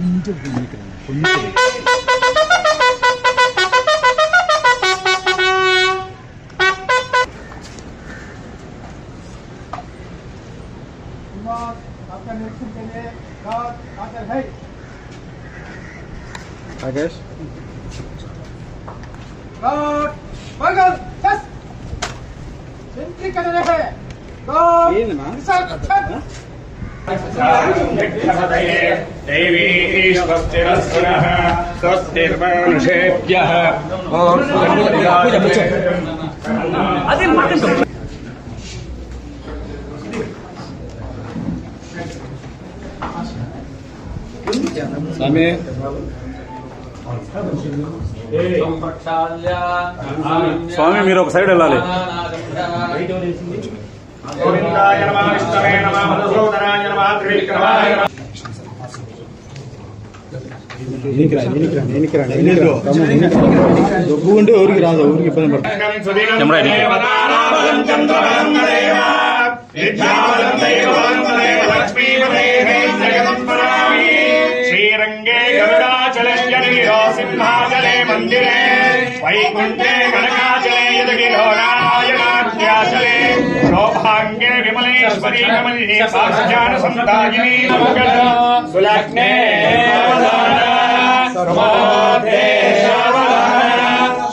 नीचे घूमने के लिए नीचे आकाश? गॉड मंगल यस। सिंपली करने है। गॉड विशाल अच्छा देवी स्वस्तिरस्पुनः स्वस्तिर्मनुषेभ्यः స్వామి మీరు ఒక సైడ్ వెళ్ళాలి గోవిందాయ నమః విష్ణవే మధుసూదనాయ త్రివిక్రమాయ ఊరికి రాదు ఊరికి ఇబ్బంది పడుతుంది శ్రీరంగే గరుడాచలే సింహాచలే మందిరే. वैकुण्ठे गणकाचले यदगिरोरायणाख्याचले सौभाग्ये विमलेश्वरी कमलिनी साक्षान् सन्तायिनी नमगत सुलग्ने सर्वोद्धे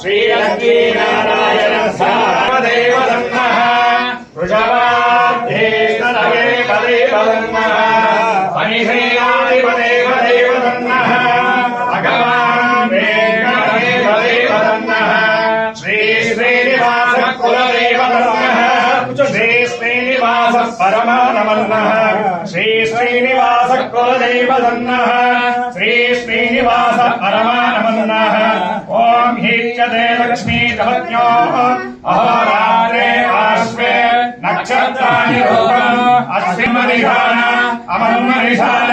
श्रीलक्ष्मीनारायण पदे पदन्मः श्रीनिवास श्री श्रीनिवास कुलदैवदन्नः श्री श्रीनिवास परमानमन्नः ओम हीच्यते लक्ष्मी तवज्ञो अहोरात्रे आश्वे नक्षत्राणि रूपम्। अस्मि मरिषाण अमन् मरिषाण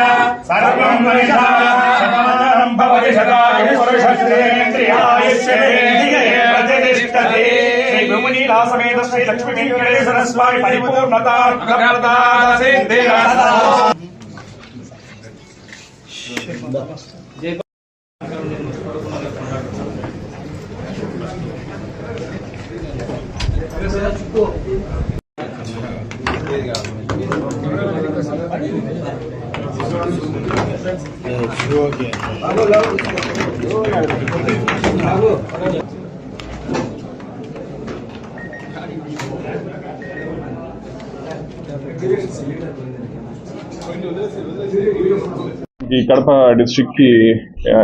सर्वम् मरिषाण शतमनम् भवति शताय पुरुषस्तेन्द्रियाय प्रतिष्ठते। लीला समेत श्री लक्ष्मी वेंकटेश्वर स्वामी परिपूर्णता Thank you. ఈ కడప డిస్ట్రిక్ట్కి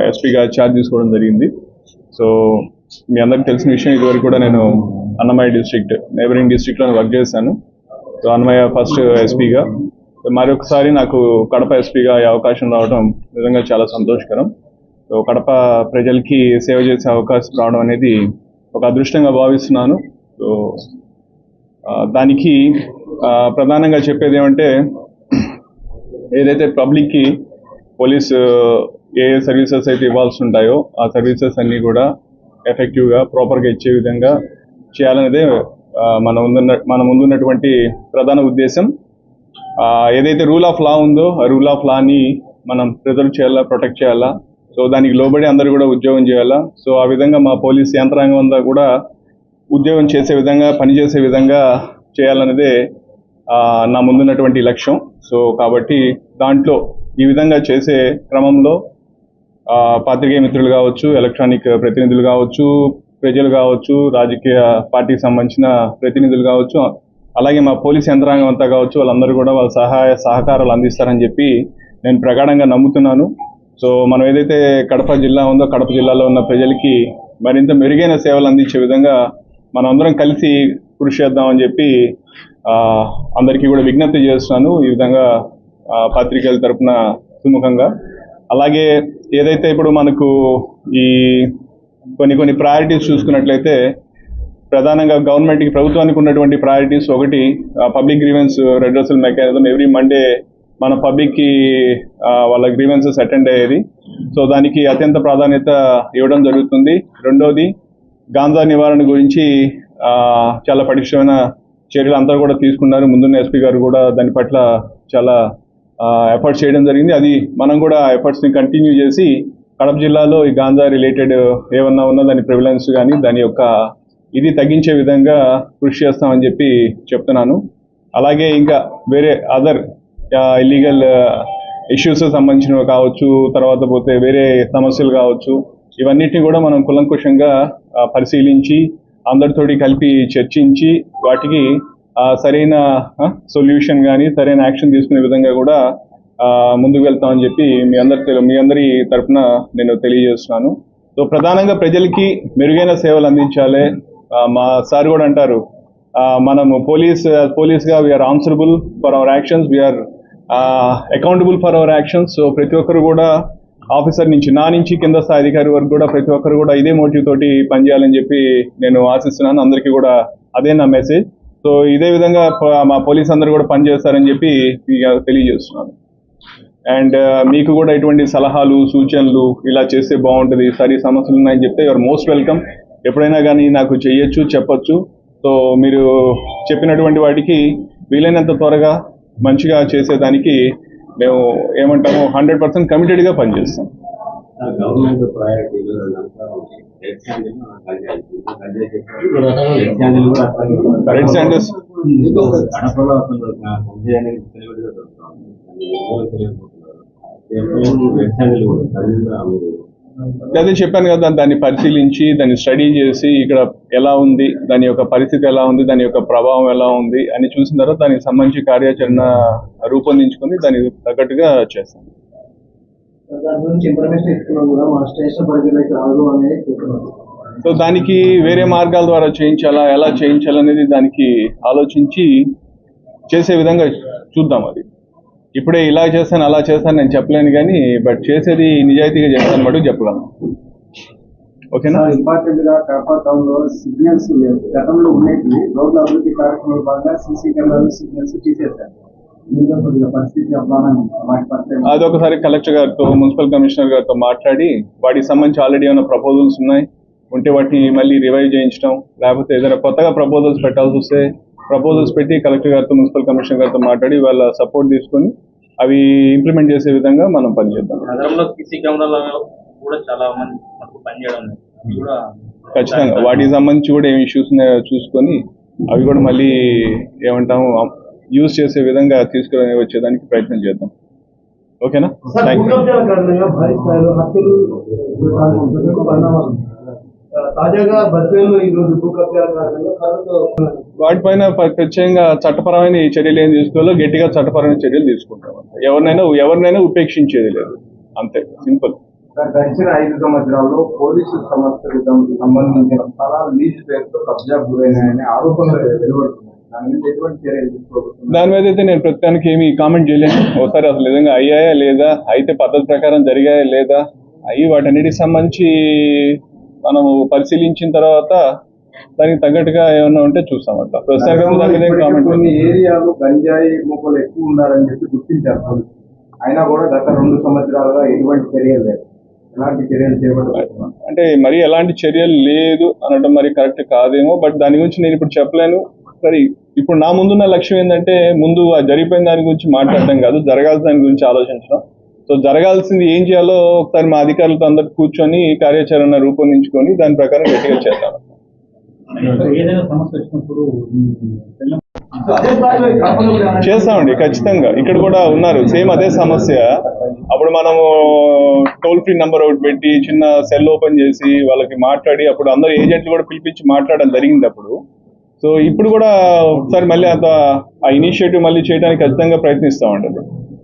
ఎస్పీగా ఛార్జ్ తీసుకోవడం జరిగింది. సో మీ అందరికి తెలిసిన విషయం ఇదివరకు కూడా నేను అన్నమయ్య డిస్ట్రిక్ట్ నైబరింగ్ డిస్ట్రిక్ట్లో వర్క్ చేశాను. సో అన్నమయ్య ఫస్ట్ ఎస్పీగా. మరొకసారి నాకు కడప ఎస్పీగా ఈ అవకాశం రావడం నిజంగా చాలా సంతోషకరం. సో కడప ప్రజలకి సేవ చేసే అవకాశం రావడం అనేది ఒక అదృష్టంగా భావిస్తున్నాను. సో దానికి ప్రధానంగా చెప్పేది ఏమంటే ఏదైతే పబ్లిక్కి పోలీస్ ఏ ఏ సర్వీసెస్ అయితే ఇవ్వాల్సి ఉంటాయో ఆ సర్వీసెస్ అన్నీ కూడా ఎఫెక్టివ్గా ప్రాపర్గా ఇచ్చే విధంగా చేయాలనేదే మన ముందున్న మన ముందున్నటువంటి ప్రధాన ఉద్దేశం. ఏదైతే రూల్ ఆఫ్ లా ఉందో ఆ రూల్ ఆఫ్ లాని మనం ప్రిజర్వ్ చేయాలా ప్రొటెక్ట్ చేయాలా? సో దానికి లోబడి అందరూ కూడా ఉద్యోగం చేయాలా? సో ఆ విధంగా మా పోలీస్ యంత్రాంగం అంతా కూడా ఉద్యోగం చేసే విధంగా పనిచేసే విధంగా చేయాలన్నదే నా ముందున్నటువంటి లక్ష్యం. సో కాబట్టి దాంట్లో ఈ విధంగా చేసే క్రమంలో పాత్రికేయ మిత్రులు కావచ్చు ఎలక్ట్రానిక్ ప్రతినిధులు కావచ్చు ప్రజలు కావచ్చు రాజకీయ పార్టీకి సంబంధించిన ప్రతినిధులు కావచ్చు అలాగే మా పోలీస్ యంత్రాంగం అంతా కావచ్చు వాళ్ళందరూ కూడా వాళ్ళ సహాయ సహకారాలు అందిస్తారని చెప్పి నేను ప్రగాఢంగా నమ్ముతున్నాను. సో మనం ఏదైతే కడప జిల్లా ఉందో కడప జిల్లాలో ఉన్న ప్రజలకి మరింత మెరుగైన సేవలు అందించే విధంగా మనం అందరం కలిసి కృషి చేద్దామని చెప్పి అందరికీ కూడా విజ్ఞప్తి చేస్తున్నాను ఈ విధంగా పత్రికల తరఫున తరపున సుముఖంగా. అలాగే ఏదైతే ఇప్పుడు మనకు ఈ కొన్ని కొన్ని ప్రయారిటీస్ చూసుకున్నట్లయితే ప్రధానంగా గవర్నమెంట్కి ప్రభుత్వానికి ఉన్నటువంటి ప్రయారిటీస్ ఒకటి public grievance redressal mechanism every Monday మన పబ్లిక్కి వాళ్ళ గ్రీవెన్సెస్ అటెండ్ అయ్యేది. సో దానికి అత్యంత ప్రాధాన్యత ఇవ్వడం జరుగుతుంది. రెండోది గాంజా నివారణ గురించి చాలా పటిష్టమైన చర్యలు అంతా కూడా తీసుకున్నారు. ముందున్న ఎస్పీ గారు కూడా దాని పట్ల చాలా ఎఫర్ట్స్ చేయడం జరిగింది. అది మనం కూడా ఎఫర్ట్స్ని కంటిన్యూ చేసి కడప జిల్లాలో ఈ గాంజా రిలేటెడ్ ఏమన్నా ఉన్నా దాని ప్రివిలెన్స్ కానీ దాని యొక్క ఇది తగ్గించే విధంగా కృషి చేస్తామని చెప్పి చెప్తున్నాను. అలాగే ఇంకా వేరే అదర్ ఇల్లీగల్ ఇష్యూస్ సంబంధించినవి కావచ్చు తర్వాత పోతే వేరే సమస్యలు కావచ్చు ఇవన్నిటిని కూడా మనం కులంకుషంగా పరిశీలించి అందరితోటి కలిపి చర్చించి వాటికి సరైన సొల్యూషన్ కానీ సరైన యాక్షన్ తీసుకునే విధంగా కూడా ముందుకు వెళ్తామని చెప్పి మీ అందరి తెలు- మీ అందరి తరఫున నేను తెలియజేస్తున్నాను. సో ప్రధానంగా ప్రజలకి మెరుగైన సేవలు అందించాలి. మా సార్ కూడా అంటారు మనము police పోలీస్గా we are answerable for our actions we are accountable for our actions so ప్రతి ఒక్కరు కూడా ఆఫీసర్ నుంచి నా నుంచి కింద స్థాయి అధికారి వరకు కూడా ప్రతి ఒక్కరు కూడా ఇదే మోటివ్ తోటి పనిచేయాలని చెప్పి నేను ఆశిస్తున్నాను. అందరికీ కూడా అదే నా మెసేజ్ సో ఇదే విధంగా మా పోలీస్ అందరూ కూడా పనిచేస్తారని చెప్పి తెలియజేస్తున్నాను. అండ్ మీకు కూడా ఇటువంటి సలహాలు సూచనలు ఇలా చేస్తే బాగుంటుంది సరే సమస్యలు ఉన్నాయని చెప్తే యువర్ మోస్ట్ వెల్కమ్. ఎప్పుడైనా కానీ నాకు చెయ్యొచ్చు చెప్పొచ్చు. సో మీరు చెప్పినటువంటి వాటికి వీలైనంత త్వరగా మంచిగా చేసేదానికి మేము ఏమంటాము హండ్రెడ్ పర్సెంట్ కమిటెడ్గా పనిచేస్తాం. గవర్నమెంట్ ప్రయారిటీలు రెడ్ శాండల్స్ కడపలో అసలు తెలివిగా రెడ్ శాండిల్ కూడా? అదే చెప్పాను కదా దాన్ని పరిశీలించి దాన్ని స్టడీ చేసి ఇక్కడ ఎలా ఉంది దాని యొక్క పరిస్థితి ఎలా ఉంది దాని యొక్క ప్రభావం ఎలా ఉంది అని చూసిన తర్వాత దానికి సంబంధించి కార్యాచరణ రూపొందించుకొని దానికి తగ్గట్టుగా చేస్తాం. దాని సో దానికి వేరే మార్గాల ద్వారా చేయించాలా ఎలా చేయించాలనేది దానికి ఆలోచించి చేసే విధంగా చూద్దాం అది. ఇప్పుడే ఇలా చేస్తాను అలా చేస్తాను నేను చెప్పలేను కానీ బట్ చేసేది నిజాయితీగా చేస్తాను మటుకు చెప్పగలను. ఓకేనా? ఇంపార్టెంట్గా కడప టౌన్లో సిగ్నల్స్ లేవు. గతంలో ఉండేవి రోడ్ల అభివృద్ధి భాగంగా సీసీ కెమెరాలు సిగ్నల్స్ తీసేశారు. కలెక్టర్ గారితో మున్సిపల్ కమిషనర్ గారితో మాట్లాడి వాటికి సంబంధించి ఆల్రెడీ ఏమైనా ప్రపోజల్స్ ఉన్నాయి? ఉంటే వాటిని మళ్ళీ రివైవ్ చేయించడం లేకపోతే ఏదైనా కొత్తగా ప్రపోజల్స్ పెట్టాల్సి వస్తే ప్రపోజల్స్ పెట్టి కలెక్టర్ గారితో మున్సిపల్ కమిషనర్ గారితో మాట్లాడి వాళ్ళ సపోర్ట్ తీసుకొని అవి ఇంప్లిమెంట్ చేసే విధంగా మనం పనిచేద్దాం. నగరంలో సీసీ కెమెరాలు కూడా చాలా మంది పనిచేయడం ఖచ్చితంగా. వాటికి సంబంధించి కూడా ఏమి ఇష్యూస్ ఉన్నాయో చూసుకొని అవి కూడా మళ్ళీ ఏమంటాము యూజ్ చేసే విధంగా తీసుకుని వచ్చేదానికి ప్రయత్నం చేద్దాం. ఓకేనా? థ్యాంక్ యూ తాజాగా బద్వేలు ఈ రోజు కారణంగా వాటిపైన ప్రత్యేకంగా చట్టపరమైన చర్యలు ఏం తీసుకోవాలో గట్టిగా చట్టపరమైన చర్యలు తీసుకుంటాం ఎవరినైనా ఎవరినైనా ఉపేక్షించేది లేదు. అంతే. సింపుల్. గడిచిన ఐదు సంవత్సరాల్లో పోలీసు సంస్థలకు సం- సంబంధించిన స్థలాలు లీజ్ పేరుతో కబ్జా గురైనాయనే ఆరోపణలు వెలువడుతున్నాయి. దాని మీద అయితే నేను ప్రస్తుతానికి ఏమీ కామెంట్ చేయలేను ఒకసారి అసలు నిజంగా అయ్యాయా లేదా? అయితే పద్ధతి ప్రకారం జరిగాయా లేదా? అవి వాటన్నిటికి సంబంధించి మనము పరిశీలించిన తర్వాత దానికి తగ్గట్టుగా ఏమన్నా ఉంటే చూస్తాం అట్లా. కొన్ని ఏరియాలు గంజాయి మూకలు ఎక్కువ ఉన్నారని చెప్పి గుర్తించారు. అయినా కూడా గత రెండు సంవత్సరాలుగా ఎటువంటి చర్యలు లేదు ఎలాంటి చర్యలు చేపడుతున్నారు అంటే మరి ఎలాంటి చర్యలు లేదు అనడం మరి కరెక్ట్ కాదేమో బట్ దాని గురించి నేను ఇప్పుడు చెప్పలేను. సరే ఇప్పుడు నా ముందున్న లక్ష్యం ఏంటంటే ముందు ఆ జరిగిపోయిన దాని గురించి మాట్లాడడం కాదు జరగాల్సిన దాని గురించి ఆలోచించడం. సో జరగాల్సింది ఏం చేయాలో ఒకసారి మా అధికారులతో అందరు కూర్చొని కార్యాచరణ రూపొందించుకొని దాని ప్రకారం గట్టిగా చేద్దాం. చేస్తామండి ఖచ్చితంగా. ఇక్కడ కూడా ఉన్నారు. సేమ్ అదే సమస్య. అప్పుడు మనము టోల్ ఫ్రీ నంబర్ ఒకటి పెట్టి చిన్న సెల్ ఓపెన్ చేసి వాళ్ళకి మాట్లాడి అప్పుడు అందరు ఏజెంట్లు కూడా పిలిపించి మాట్లాడడం జరిగింది అప్పుడు. సో ఇప్పుడు కూడా ఒకసారి మళ్ళీ అంత ఆ ఇనిషియేటివ్ మళ్ళీ చేయడానికి ఖచ్చితంగా ప్రయత్నిస్తామండి.